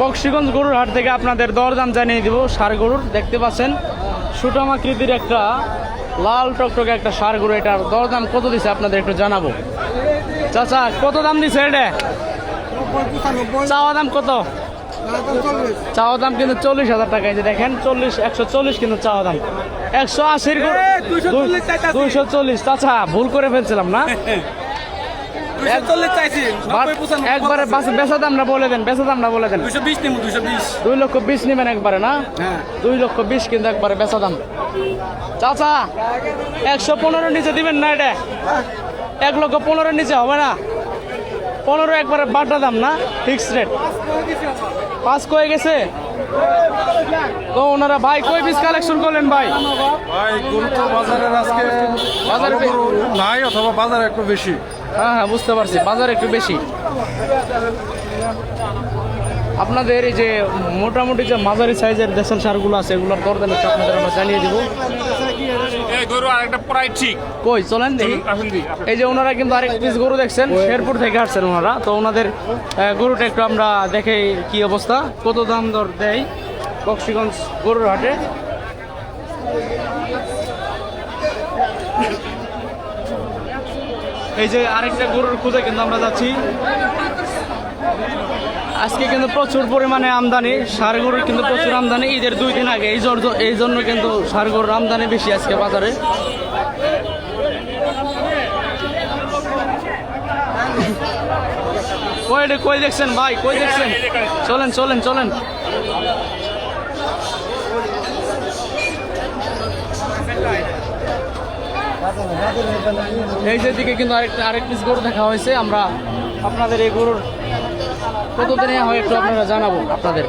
বক্সিগঞ্জ গরুর হাট থেকে আপনাদের দরদাম জানিয়ে দিব সার গরুর। দেখতে পাচ্ছেন সুটাম আকৃতির একটা লাল টকটকে একটা সার গরু এটার দরদাম কত দিছে আপনাদের একটু জানাব। চাচা কত দাম দিছে এটা? চাওয়া দাম কত? চাওয়া দাম কিন্তু চল্লিশ হাজার টাকা এই যে দেখেন চল্লিশ একশো চল্লিশ কিন্তু চাওয়া দাম। একশো আশির দুইশো চল্লিশ। চাচা ভুল করে ফেলছিলাম না? একবারে বাস- বেচা দামটা বলে দেন বেচা দামটা বলে দেন। দুশো বিশ নেব দুশো বিশ। দুই লক্ষ বিশ নেবেন একবারে না? হ্যাঁ। দুই লক্ষ বিশ কিন্তু একবারে বেচা দাম চাচা একশো পনেরো নিচে দিবেন না এটা? এক লক্ষ পনেরো নিচে হবে না? পনেরো একবারে বাটা দাম না? ফিক্সড রেট পাস কয়ে গেছে? তো ওনারা ভাই কই পিস কালেকশন করলেন ভাই? ভাই গরু তো বাজারের আজকে বাজারে নাই অথবা বাজারে একটু বেশি। হ্যাঁ হ্যাঁ বুঝতে পারছি। বাজার একটু বেশি। আপনাদের এই যে মোটামুটি যে মাঝারি সাইজের দেশের সারগুলো আছে এগুলোর দরদাম একটু আপনাদের আমরা জানিয়ে দেবো। গরু আরেকটা প্রায় ঠিক। কই চলেন দেখি। এই যে ওনারা কিন্তু আরেক পিস গরু দেখছেন শেরপুর থেকে আসছেন ওনারা। তো ওনাদের গরুটা একটু আমরা দেখে কি অবস্থা কত দাম দর দেয় বক্সিগঞ্জ গরুর হাটে? এই যে আরেকটা গরুর খুঁজে কিন্তু আমরা যাচ্ছি। আজকে কিন্তু প্রচুর পরিমাণে আমদানি, সার গরুর কিন্তু প্রচুর আমদানি। ঈদের দুই দিন আগে এই এই জন্য কিন্তু সার গরুর আমদানি বেশি আজকে বাজারে। কই দেখছেন ভাই? কই দেখছেন? চলেন চলেন চলেন। এই যে দিকে কিন্তু আরেকটা আরেক পিস গরু দেখা হয়েছে। আমরা আপনাদের এই গরুর কত দিনে হয় একটু আপনারা জানাব আপনাদের।